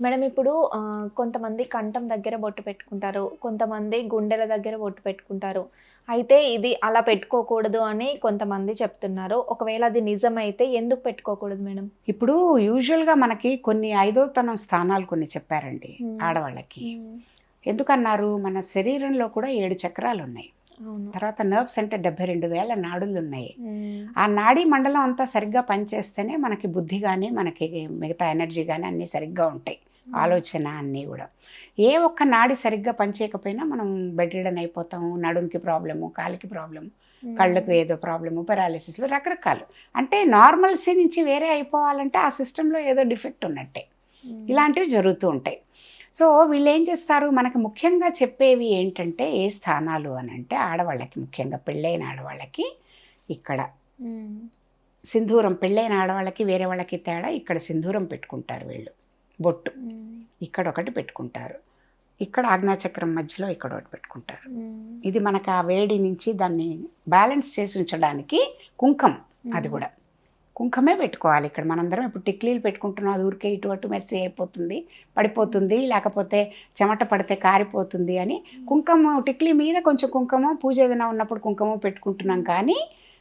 Madam ఇప్పుడు కొంతమంది కంఠం దగ్గర బొట్టు పెట్టుకుంటారు కొంతమంది గుండెల దగ్గర బొట్టు పెట్టుకుంటారు. అయితే ఇది అలా పెట్టుకోకూడదు అని కొంతమంది చెప్తున్నారు. ఒకవేళ అది నిజమైతే ఎందుకు పెట్టుకోకూడదు మేడం? ఇప్పుడు యూజువల్గా మనకి కొన్ని ఐదోతనం స్థానాలు కొన్ని చెప్పారండి. ఆడవాళ్ళకి. ఎందుకన్నారు? మన శరీరంలో కూడా ఏడు చక్రాలు ఉన్నాయి తర్వాత నర్వ్స్ అంటే డెబ్బై రెండు వేల నాడులు ఉన్నాయి ఆ నాడీ మండలం అంతా సరిగ్గా పనిచేస్తేనే మనకి బుద్ధి కానీ మనకి మిగతా ఎనర్జీ కానీ అన్నీ సరిగ్గా ఉంటాయి. ఆలోచన అన్నీ కూడా. ఏ ఒక్క నాడి సరిగ్గా పనిచేయకపోయినా మనం బెడ్రీడన్ అయిపోతాము నడుంకి ప్రాబ్లము కాలికి ప్రాబ్లము కళ్ళకు ఏదో ప్రాబ్లము పెరాలిసిస్లు రకరకాలు. అంటే నార్మల్సీ నుంచి వేరే అయిపోవాలంటే ఆ సిస్టంలో ఏదో డిఫెక్ట్ ఉన్నట్టే. ఉమ్, ఇలాంటివి జరుగుతూ ఉంటాయి. సో వీళ్ళు ఏం చేస్తారు? మనకి ముఖ్యంగా చెప్పేవి ఏంటంటే ఏ స్థానాలు అని అంటే ఆడవాళ్ళకి ముఖ్యంగా పెళ్ళైన ఆడవాళ్ళకి ఇక్కడ. ఉమ్, సింధూరం పెళ్ళైన ఆడవాళ్ళకి వేరే వాళ్ళకి తేడా ఇక్కడ సింధూరం పెట్టుకుంటారు వీళ్ళు. బొట్టు. ఇక్కడ ఒకటి పెట్టుకుంటారు. ఇక్కడ ఆజ్ఞాచక్రం మధ్యలో ఇక్కడ ఒకటి పెట్టుకుంటారు ఇది మనకు ఆ వేడి నుంచి దాన్ని బ్యాలెన్స్ చేసి ఉంచడానికి కుంకం అది కూడా. కుంకమే పెట్టుకోవాలి ఇక్కడ. మనందరం ఇప్పుడు టిక్లీలు పెట్టుకుంటున్నాం. అది ఊరికే ఇటు అటు మెస్సీ అయిపోతుంది పడిపోతుంది లేకపోతే చెమట పడితే కారిపోతుంది అని కుంకుమ టిక్లీ మీద కొంచెం కుంకుమ పూజ ఏదైనా ఉన్నప్పుడు కుంకుమ పెట్టుకుంటున్నాం కానీ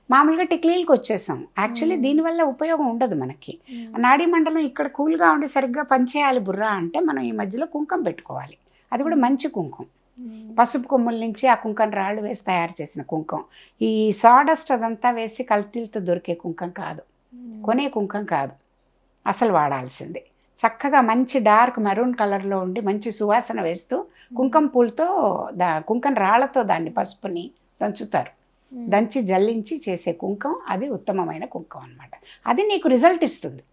మామూలుగా టిక్లీలకు వచ్చేసాం. యాక్చువల్లీ దీనివల్ల ఉపయోగం ఉండదు మనకి. నాడీ మండలం ఇక్కడ కూల్గా ఉండి సరిగ్గా పనిచేయాలి బుర్రా అంటే మనం ఈ మధ్యలో కుంకం పెట్టుకోవాలి. అది కూడా మంచి కుంకం. ఉమ్, పసుపు కొమ్ముల నుంచి ఆ కుంకం రాళ్ళు వేసి తయారు చేసిన కుంకం. ఈ సాడస్ట్ అదంతా వేసి కల్తీలతో దొరికే కుంకం కాదు. కొనే కుంకం కాదు. అసలు వాడాల్సిందే. చక్కగా మంచి డార్క్ మెరూన్ కలర్లో ఉండి మంచి సువాసన వేస్తూ కుంకం పూలతో దా కుంకం రాళ్ళతో దాన్ని పసుపుని దంచుతారు. దంచి జల్లించి చేసే కుంకం అది ఉత్తమమైన కుంకం అన్నమాట. అది నీకు రిజల్ట్ ఇస్తుంది.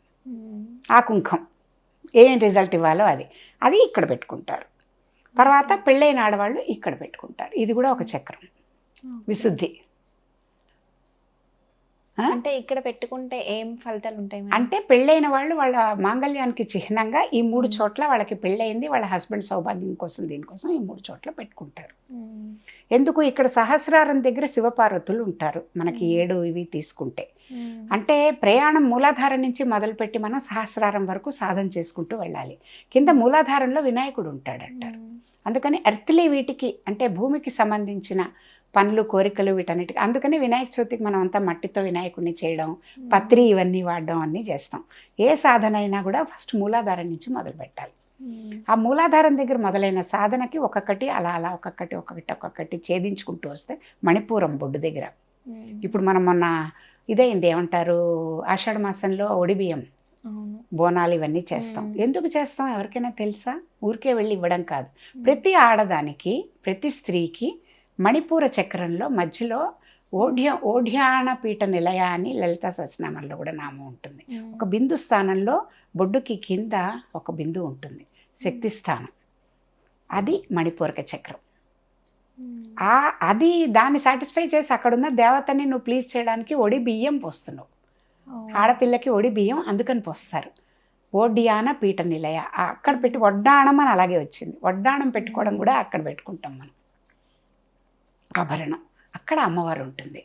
ఆ కుంకం. ఏం రిజల్ట్ ఇవ్వాలో అది. అది ఇక్కడ పెట్టుకుంటారు. తర్వాత పెళ్ళైన ఆడవాళ్ళు ఇక్కడ పెట్టుకుంటారు. ఇది కూడా ఒక చక్రం. విశుద్ధి? అంటే ఇక్కడ పెట్టుకుంటే ఏం ఫలితాలు ఉంటాయి? అంటే పెళ్ళైన వాళ్ళు వాళ్ళ మాంగళ్యానికి చిహ్నంగా ఈ మూడు చోట్ల వాళ్ళకి పెళ్ళయింది వాళ్ళ హస్బెండ్ సౌభాగ్యం కోసం దీనికోసం ఈ మూడు చోట్ల పెట్టుకుంటారు. ఎందుకు ఇక్కడ సహస్రారం దగ్గర శివపార్వతులు ఉంటారు మనకి ఏడు ఇవి తీసుకుంటే. అంటే ప్రయాణం మూలాధారం నుంచి మొదలుపెట్టి మనం సహస్రారం వరకు సాధన చేసుకుంటూ వెళ్ళాలి. కింద మూలాధారంలో వినాయకుడు ఉంటాడు అంటారు ఉమ్, అందుకని ఎర్త్లీ వీటికి అంటే భూమికి సంబంధించిన పనులు కోరికలు వీటన్నిటికి. అందుకని వినాయక చవితికి మనం అంతా మట్టితో వినాయకుడిని చేయడం పత్రి ఇవన్నీ వాడడం అన్నీ చేస్తాం. ఏ సాధన అయినా కూడా ఫస్ట్ మూలాధారం నుంచి మొదలు పెట్టాలి. ఆ మూలాధారం దగ్గర మొదలైన సాధనకి ఒక్కొక్కటి అలా అలా ఒక్కొక్కటి ఒక్కొక్కటి ఒక్కొక్కటి ఛేదించుకుంటూ వస్తే మణిపూరం బొడ్డు దగ్గర. ఇప్పుడు మనం మొన్న ఇదైంది ఏమంటారు? ఆషాఢ మాసంలో ఒడిబియ్యం బోనాలు ఇవన్నీ చేస్తాం. ఎందుకు చేస్తాం? ఎవరికైనా తెలుసా? ఊరికే వెళ్ళి ఇవ్వడం కాదు. ప్రతి ఆడదానికి ప్రతి స్త్రీకి మణిపూర చక్రంలో మధ్యలో ఓఢ్య ఓఢ్యాన పీఠ నిలయ అని లలిత సహస్రనామంలో కూడా నామం ఉంటుంది. ఒక బిందు స్థానంలో బొడ్డుకి కింద ఒక బిందు ఉంటుంది. శక్తి స్థానం. అది మణిపూరక చక్రం. ఆ అది దాన్ని సాటిస్ఫై చేసి అక్కడున్న దేవతని నువ్వు ప్లీజ్ చేయడానికి ఒడి బియ్యం పోస్తున్నావు. ఆడపిల్లకి ఒడి బియ్యం అందుకని పోస్తారు. ఓడియాన పీఠ నిలయ. అక్కడ పెట్టి వడ్డాణం అని అలాగే వచ్చింది. వడ్డాణం పెట్టుకోవడం కూడా అక్కడ పెట్టుకుంటాం మనం. ఆభరణం. అక్కడ అమ్మవారు ఉంటుంది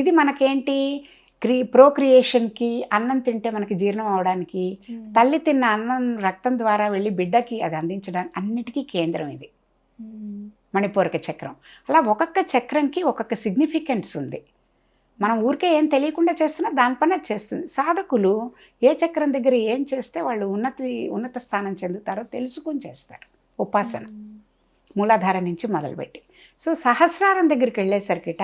ఇది మనకేంటి? క్రీ ప్రోక్రియేషన్కి అన్నం తింటే మనకి జీర్ణం అవడానికి తల్లి తిన్న అన్నం రక్తం ద్వారా వెళ్ళి బిడ్డకి అది అందించడానికి అన్నిటికీ కేంద్రం ఇది. మణిపూరక చక్రం. అలా ఒక్కొక్క చక్రంకి ఒక్కొక్క సిగ్నిఫికెన్స్ ఉంది. మనం ఊరికే ఏం తెలియకుండా చేస్తున్నా దానిపైన చేస్తుంది. సాధకులు ఏ చక్రం దగ్గర ఏం చేస్తే వాళ్ళు ఉన్నతి ఉన్నత స్థానం చెందుతారో తెలుసుకుని చేస్తారు. ఉపాసన. మూలాధారం నుంచి మొదలుపెట్టి. సో సహస్రారం దగ్గరికి వెళ్ళేసరికిట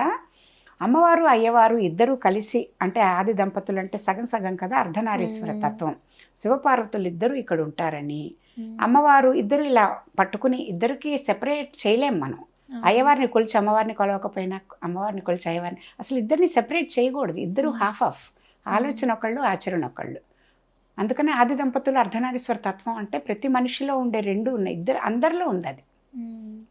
అమ్మవారు అయ్యవారు ఇద్దరూ కలిసి అంటే ఆది దంపతులు అంటే సగం సగం కదా అర్ధనారీశ్వర. తత్వం. శివపార్వతులు ఇద్దరు ఇక్కడ ఉంటారని అమ్మవారు ఇద్దరు ఇలా పట్టుకుని ఇద్దరికి సెపరేట్ చేయలేం మనం. అయ్యవారిని కొలిచి అమ్మవారిని కొలవకపోయినా అమ్మవారిని కొలిచి అయ్యవారిని అసలు ఇద్దరిని సెపరేట్ చేయకూడదు. ఇద్దరు. హాఫ్ ఆఫ్ ఆలోచన ఒకళ్ళు ఆచరణ ఒకళ్ళు. అందుకనే ఆది దంపతులు అర్ధనారీశ్వర తత్వం అంటే ప్రతి మనిషిలో ఉండే రెండు ఉన్నాయి. ఇద్దరు అందరిలో ఉంది అది.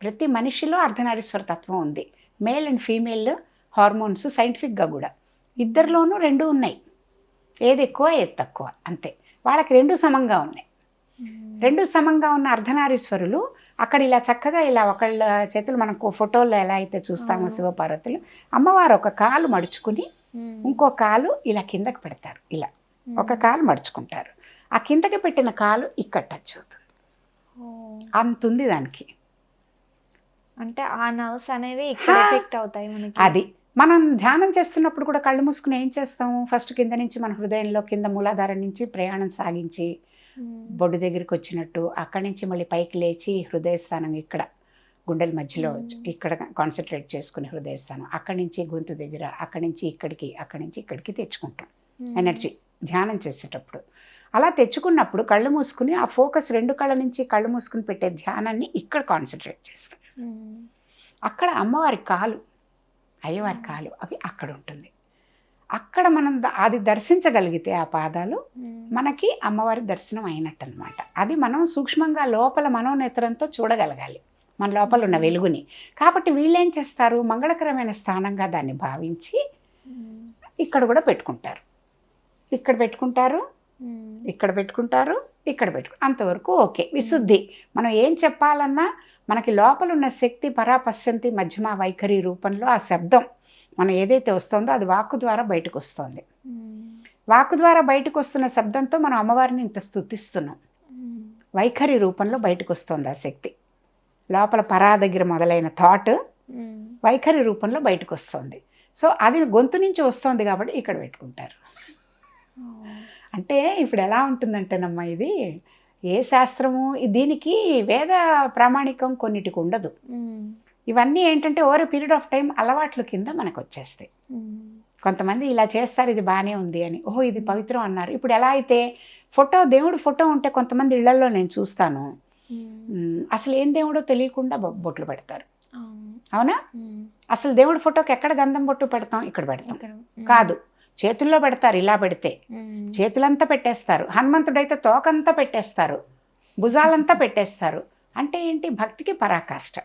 ప్రతి మనిషిలో అర్ధనారీశ్వర తత్వం ఉంది. మేల్ అండ్ ఫీమేల్ హార్మోన్స్ సైంటిఫిక్గా కూడా. ఇద్దరిలోనూ రెండు ఉన్నాయి. ఏది ఎక్కువ ఏది తక్కువ అంతే. వాళ్ళకి రెండు సమంగా ఉన్నాయి. రెండు సమంగా ఉన్న అర్ధనారీశ్వరులు అక్కడ ఇలా చక్కగా ఇలా ఒకళ్ళ చేతులు మనకు ఫోటోల్లో ఎలా అయితే చూస్తామో. శివపార్వతులు అమ్మవారు ఒక కాలు మడుచుకుని ఇంకో కాలు ఇలా కిందకి పెడతారు. ఇలా ఒక కాలు మడుచుకుంటారు. ఆ కిందకి పెట్టిన కాలు ఇక్కడ టచ్ అవుతుంది. అంత ఉంది దానికి. అంటే ఆ నర్వ్స్ అనేవి ఇక్కడ. ఎఫెక్ట్ అవుతాయి మనకి అది మనం ధ్యానం చేస్తున్నప్పుడు కూడా కళ్ళు మూసుకుని ఏం చేస్తాము ఫస్ట్ కింద నుంచి మన హృదయంలో కింద మూలాధారం నుంచి ప్రయాణం సాగించి. బొడ్డు దగ్గరికి వచ్చినట్టు అక్కడి నుంచి మళ్ళీ పైకి లేచి హృదయస్థానం ఇక్కడ గుండెల మధ్యలో. ఇక్కడ కాన్సన్ట్రేట్ చేసుకుని హృదయస్థానం అక్కడి నుంచి గొంతు దగ్గర అక్కడి నుంచి ఇక్కడికి అక్కడి నుంచి ఇక్కడికి తెచ్చుకుంటాం. ఎనర్జీ ధ్యానం చేసేటప్పుడు అలా తెచ్చుకున్నప్పుడు కళ్ళు మూసుకుని ఆ ఫోకస్ రెండు కళ్ళ నుంచి కళ్ళు మూసుకుని పెట్టే ధ్యానాన్ని ఇక్కడ కాన్సన్ట్రేట్ చేస్తాం. అక్కడ అమ్మవారి కాలు అయ్యవారి కాలు అవి అక్కడ ఉంటుంది అక్కడ మనం అది దర్శించగలిగితే ఆ పాదాలు మ్మ్. మనకి అమ్మవారి దర్శనం అయినట్టు అనమాట అది మనం సూక్ష్మంగా లోపల మనోనేత్రంతో చూడగలగాలి మన లోపల ఉన్న వెలుగుని కాబట్టి వీళ్ళు ఏం చేస్తారు మంగళకరమైన స్థానంగా దాన్ని భావించి మ్మ్. ఇక్కడ కూడా పెట్టుకుంటారు ఇక్కడ పెట్టుకుంటారు. ఇక్కడ పెట్టుకుంటారు ఇక్కడ పెట్టుకు అంతవరకు ఓకే విశుద్ధి మనం ఏం చెప్పాలన్నా మనకి లోపల ఉన్న శక్తి పరాపశ్యంతి మధ్యమ వైఖరి రూపంలో ఆ శబ్దం మనం ఏదైతే వస్తుందో అది వాక్కు ద్వారా బయటకు వస్తుంది మ్మ్. వాక్కు ద్వారా బయటకు వస్తున్న శబ్దంతో మనం అమ్మవారిని ఇంత స్తుతిస్తున్నాం మ్మ్. వైఖరి రూపంలో బయటకు వస్తుంది ఆ శక్తి లోపల పరా దగ్గర మొదలైన థాట్. వైఖరి రూపంలో బయటకు వస్తుంది సో అది గొంతు నుంచి వస్తుంది కాబట్టి ఇక్కడ పెట్టుకుంటారు ఓ. అంటే ఇప్పుడు ఎలా ఉంటుందంటేనమ్మా ఇది ఏ శాస్త్రము దీనికి వేద ప్రామాణికం కొన్నిటికి ఉండదు. ఇవన్నీ ఏంటంటే ఓవర్ పీరియడ్ ఆఫ్ టైం అలవాట్ల కింద మనకు వచ్చేస్తాయి. కొంతమంది ఇలా చేస్తారు ఇది బాగానే ఉంది అని. ఓహో ఇది పవిత్రం అన్నారు. ఇప్పుడు ఎలా అయితే ఫోటో దేవుడు ఫోటో ఉంటే కొంతమంది ఇళ్ళలో నేను చూస్తాను. అసలు ఏం దేవుడో తెలియకుండా బొట్లు పెడతారు. అవును. అసలు దేవుడి ఫోటోకి ఎక్కడ గంధం బొట్టు పెడతాం? ఇక్కడ పెడతాం. కాదు. చేతుల్లో పెడతారు ఇలా పెడితే. చేతులంతా పెట్టేస్తారు. హనుమంతుడైతే తోకంతా పెట్టేస్తారు. భుజాలంతా పెట్టేస్తారు. అంటే ఏంటి? భక్తికి పరాకాష్ట.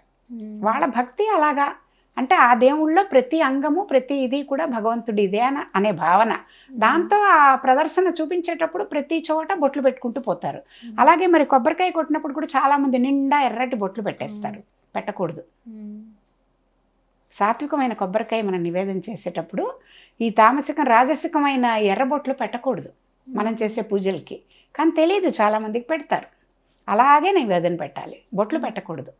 వాళ్ళ భక్తి అలాగా. అంటే ఆ దేవుళ్ళో ప్రతి అంగము ప్రతి ఇది కూడా భగవంతుడి ఇదే అని అనే భావన. దాంతో ఆ ప్రదర్శన చూపించేటప్పుడు ప్రతి చోట బొట్లు పెట్టుకుంటూ పోతారు. అలాగే మరి కొబ్బరికాయ కొట్టినప్పుడు కూడా చాలా మంది నిండా ఎర్రటి బొట్లు పెట్టేస్తారు. పెట్టకూడదు. సాత్వికమైన కొబ్బరికాయ మనం నివేదన చేసేటప్పుడు ఈ తామసికం రాజసికమైన ఎర్రబొట్లు పెట్టకూడదు. మనం చేసే పూజలకి. కానీ తెలియదు చాలామందికి పెడతారు. అలాగే నివేదన పెట్టాలి. బొట్లు పెట్టకూడదు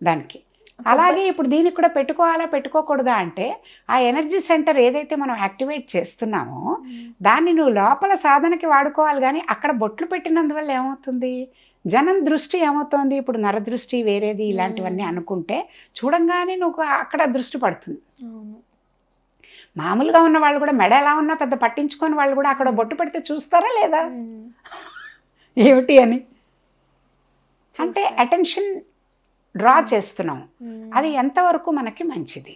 దానికి. అలాగే ఇప్పుడు దీనికి కూడా పెట్టుకోవాలా పెట్టుకోకూడదా అంటే ఆ ఎనర్జీ సెంటర్ ఏదైతే మనం యాక్టివేట్ చేస్తున్నామో దాన్ని నువ్వు లోపల సాధనకి వాడుకోవాలి కానీ అక్కడ బొట్లు పెట్టినందువల్ల ఏమవుతుంది? జనం దృష్టి ఏమవుతోంది? ఇప్పుడు నరదృష్టి వేరేది ఇలాంటివన్నీ అనుకుంటే చూడంగానే నువ్వు అక్కడ దృష్టి పడుతుంది. మామూలుగా ఉన్న వాళ్ళు కూడా మెడ ఎలా ఉన్నా పెద్ద పట్టించుకొని వాళ్ళు కూడా అక్కడ బొట్టు పెడితే చూస్తారా లేదా. ఏమిటి అని అంటే. అటెన్షన్ డ్రా చేస్తున్నాం. అది ఎంతవరకు మనకి మంచిది.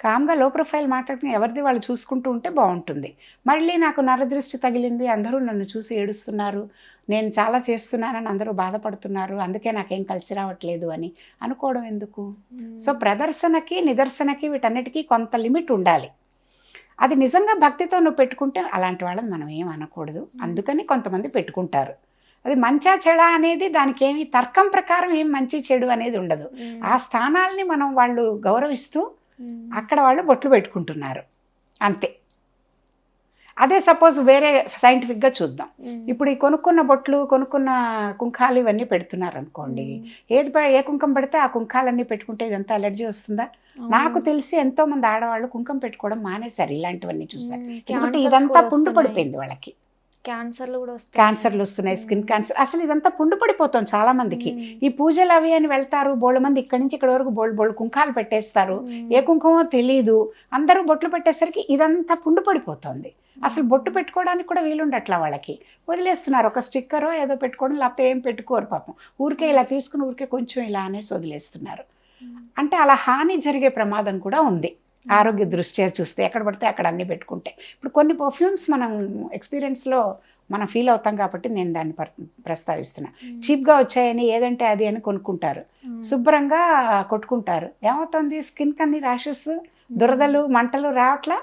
కామ్గా లో ప్రొఫైల్ మాట్లాడుకుని ఎవరిది వాళ్ళు చూసుకుంటూ ఉంటే బాగుంటుంది. మళ్ళీ నాకు నరదృష్టి తగిలింది అందరూ నన్ను చూసి ఏడుస్తున్నారు. నేను చాలా చేస్తున్నానని అందరూ బాధపడుతున్నారు. అందుకే నాకేం కలిసి రావట్లేదు అని అనుకోవడం ఎందుకు. సో ప్రదర్శనకి నిదర్శనకి వీటన్నిటికీ కొంత లిమిట్ ఉండాలి. అది నిజంగా భక్తితో నువ్వు పెట్టుకుంటే అలాంటి వాళ్ళని మనం ఏం అనకూడదు. అందుకని కొంతమంది పెట్టుకుంటారు. అది మంచా చెడా అనేది దానికి ఏమి తర్కం ప్రకారం ఏం మంచి చెడు అనేది ఉండదు. ఆ స్థానాల్ని మనం వాళ్ళు గౌరవిస్తూ. అక్కడ వాళ్ళు బొట్లు పెట్టుకుంటున్నారు. అంతే. అదే సపోజ్ వేరే సైంటిఫిక్గా చూద్దాం. ఇప్పుడు ఈ కొనుక్కున్న బొట్లు కొనుక్కున్న కుంకాలు ఇవన్నీ పెడుతున్నారు అనుకోండి ఏది ఏ కుంకం పెడితే ఆ కుంకాలన్నీ పెట్టుకుంటే ఇదంతా అలర్జీ వస్తుందా. నాకు తెలిసి ఎంతో మంది ఆడవాళ్ళు కుంకం పెట్టుకోవడం మానేశారు ఇలాంటివన్నీ చూసారు ఇదంతా పుండు. పడిపోయింది వాళ్ళకి. క్యాన్సర్లు కూడా వస్తాయి. క్యాన్సర్లు వస్తున్నాయి స్కిన్ క్యాన్సర్. అసలు ఇదంతా పుండు పడిపోతుంది చాలా మందికి. ఈ పూజలు అవి అని వెళ్తారు బోళ్ళ మంది ఇక్కడి నుంచి ఇక్కడ వరకు బోళ్ళు బోళ్ళు కుంకాలు పెట్టేస్తారు. ఏ కుంకుమో తెలియదు అందరూ బొట్లు పెట్టేసరికి ఇదంతా పుండు పడిపోతుంది అసలు బొట్టు పెట్టుకోవడానికి కూడా వీలుండట్లా వాళ్ళకి. వదిలేస్తున్నారు ఒక స్టిక్కరో ఏదో పెట్టుకోవడం లేకపోతే ఏం పెట్టుకోరు పాపం. ఊరికే ఇలా తీసుకుని ఊరికే కొంచెం ఇలా అనేసి వదిలేస్తున్నారు. అంటే అలా హాని జరిగే ప్రమాదం కూడా ఉంది. ఆరోగ్య దృష్ట్యా చూస్తే ఎక్కడ పడితే అక్కడ అన్ని పెట్టుకుంటే. ఇప్పుడు కొన్ని పర్ఫ్యూమ్స్ మనం ఎక్స్పీరియన్స్లో మనం ఫీల్ అవుతాం కాబట్టి నేను దాన్ని పర్- ప్రస్తావిస్తున్నా. చీప్గా వచ్చాయని ఏదంటే అది అని కొనుక్కుంటారు. శుభ్రంగా కొట్టుకుంటారు. ఏమవుతుంది? స్కిన్ కన్ని ర్యాషెస్ దురదలు మంటలు రావట్లా?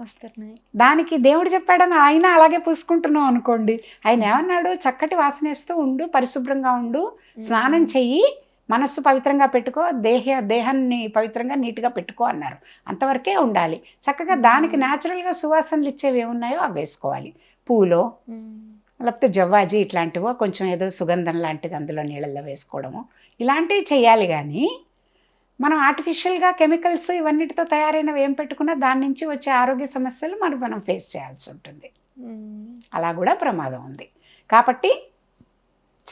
వస్తున్నాయి. దానికి దేవుడు చెప్పాడని ఆయన అలాగే పూసుకుంటున్నాం అనుకోండి. ఆయన ఏమన్నాడు? చక్కటి వాసనేస్తూ ఉండు పరిశుభ్రంగా ఉండు స్నానం చెయ్యి మనస్సు పవిత్రంగా పెట్టుకో దేహ దేహాన్ని పవిత్రంగా నీట్గా పెట్టుకో అన్నారు. అంతవరకే ఉండాలి. చక్కగా దానికి న్యాచురల్గా సువాసనలు ఇచ్చేవి ఏమున్నాయో అవి వేసుకోవాలి. పూలో. లేకపోతే జవ్వాజీ ఇట్లాంటివో కొంచెం ఏదో సుగంధం లాంటిది అందులో నీళ్ళల్లో వేసుకోవడము ఇలాంటివి చేయాలి కానీ మనం ఆర్టిఫిషియల్గా కెమికల్స్ ఇవన్నిటితో తయారైనవి ఏం పెట్టుకున్నా దాని నుంచి వచ్చే ఆరోగ్య సమస్యలు మనం మనం ఫేస్ చేయాల్సి ఉంటుంది. అలా కూడా ప్రమాదం ఉంది. కాబట్టి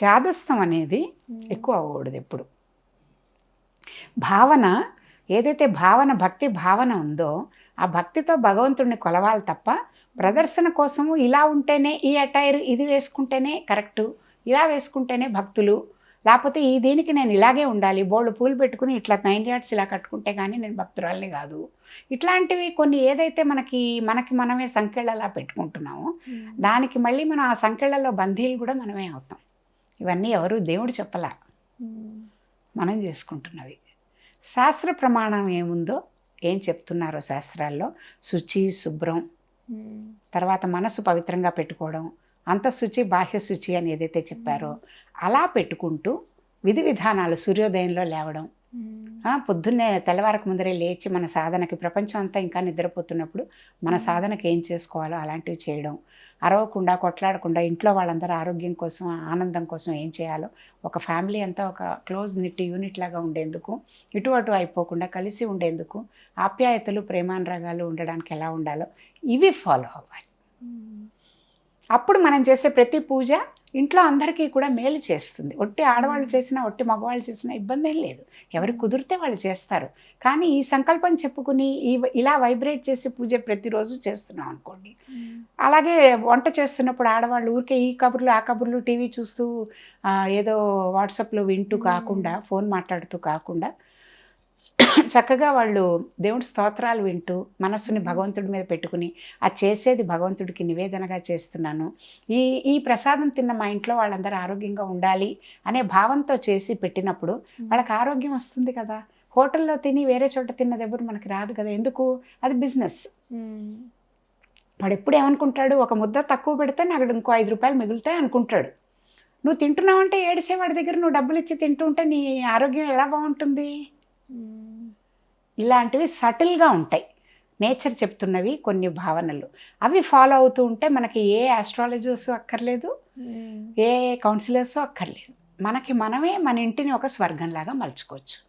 చాదస్తం అనేది ఎక్కువ అవ్వకూడదు ఎప్పుడు. భావన ఏదైతే భావన భక్తి భావన ఉందో ఆ భక్తితో భగవంతుడిని కొలవాలి తప్ప ప్రదర్శన కోసము ఇలా ఉంటేనే ఈ అటైర్ ఇది వేసుకుంటేనే కరెక్టు ఇలా వేసుకుంటేనే భక్తులు. లేకపోతే ఈ దీనికి నేను ఇలాగే ఉండాలి బోల్డ్ పూలు పెట్టుకుని ఇట్లా నైన్ యార్డ్స్ ఇలా కట్టుకుంటే కానీ నేను భక్తురాల్ని కాదు. ఇట్లాంటివి కొన్ని ఏదైతే మనకి మనకి మనమే సంఖ్యలలా పెట్టుకుంటున్నామో. దానికి మళ్ళీ మనం ఆ సంఖ్యలలో బందీలు కూడా మనమే అవుతాం. ఇవన్నీ ఎవరు దేవుడు చెప్పలా. మనం చేసుకుంటున్నవి. శాస్త్ర ప్రమాణం ఏముందో ఏం చెప్తున్నారో శాస్త్రాల్లో? శుచి శుభ్రం. తర్వాత మనసు పవిత్రంగా పెట్టుకోవడం అంతఃశుచి బాహ్య శుచి అని ఏదైతే చెప్పారో అలా పెట్టుకుంటూ విధి విధానాలు సూర్యోదయంలో లేవడం. పొద్దున్నే తెల్లవారకు ముందరే లేచి మన సాధనకి ప్రపంచం అంతా ఇంకా నిద్రపోతున్నప్పుడు మన సాధనకి ఏం చేసుకోవాలో అలాంటివి చేయడం. అరవకుండా కొట్లాడకుండా ఇంట్లో వాళ్ళందరూ ఆరోగ్యం కోసం ఆనందం కోసం ఏం చేయాలో ఒక ఫ్యామిలీ అంతా ఒక క్లోజ్ నిట్ యూనిట్ లాగా ఉండేందుకు ఇటు అటు అయిపోకుండా కలిసి ఉండేందుకు ఆప్యాయతలు ప్రేమానురాగాలు ఉండడానికి ఎలా ఉండాలో ఇవి ఫాలో అవ్వాలి. అప్పుడు మనం చేసే ప్రతి పూజ ఇంట్లో అందరికీ కూడా మేలు చేస్తుంది. ఒట్టి ఆడవాళ్ళు చేసినా ఒట్టి మగవాళ్ళు చేసినా ఇబ్బంది ఏం లేదు. ఎవరికి కుదిరితే వాళ్ళు చేస్తారు. కానీ ఈ సంకల్పం చెప్పుకుని ఈ ఇలా వైబ్రేట్ చేసి పూజ ప్రతిరోజు చేస్తున్నాం అనుకోండి. అలాగే వంట చేస్తున్నప్పుడు ఆడవాళ్ళు ఊరికే ఈ కబుర్లు ఆ కబుర్లు టీవీ చూస్తూ ఏదో వాట్సాప్లో వింటూ కాకుండా ఫోన్ మాట్లాడుతూ కాకుండా చక్కగా వాళ్ళు దేవుడి స్తోత్రాలు వింటూ మనస్సుని భగవంతుడి మీద పెట్టుకుని ఆ చేసేది భగవంతుడికి నివేదనగా చేస్తున్నాను. ఈ ఈ ప్రసాదం తిన్న మా ఇంట్లో వాళ్ళందరూ ఆరోగ్యంగా ఉండాలి అనే భావంతో చేసి పెట్టినప్పుడు వాళ్ళకి ఆరోగ్యం వస్తుంది కదా. హోటల్లో తిని వేరే చోట తిన్నది ఎవరు మనకి రాదు కదా. ఎందుకు? అది బిజినెస్. మ్మ్. వాడు ఎప్పుడు ఏమనుకుంటాడు? ఒక ముద్ద తక్కువ పెడితే నాకు ఇంకో ఐదు రూపాయలు మిగులుతాయి అనుకుంటాడు. నువ్వు తింటున్నావంటే ఏడిసే వాడి దగ్గర నువ్వు డబ్బులు ఇచ్చి తింటుంటే నీ ఆరోగ్యం ఎలా బాగుంటుంది. ఇలాంటివి సటిల్గా ఉంటాయి. నేచర్ చెప్తున్నవి కొన్ని భావనలు. అవి ఫాలో అవుతూ ఉంటే మనకి ఏ ఆస్ట్రాలజర్స్ అక్కర్లేదు. ఏ కౌన్సిలర్స్ అక్కర్లేదు. మనకి మనమే మన ఇంటిని ఒక స్వర్గంలాగా మలుచుకోవచ్చు.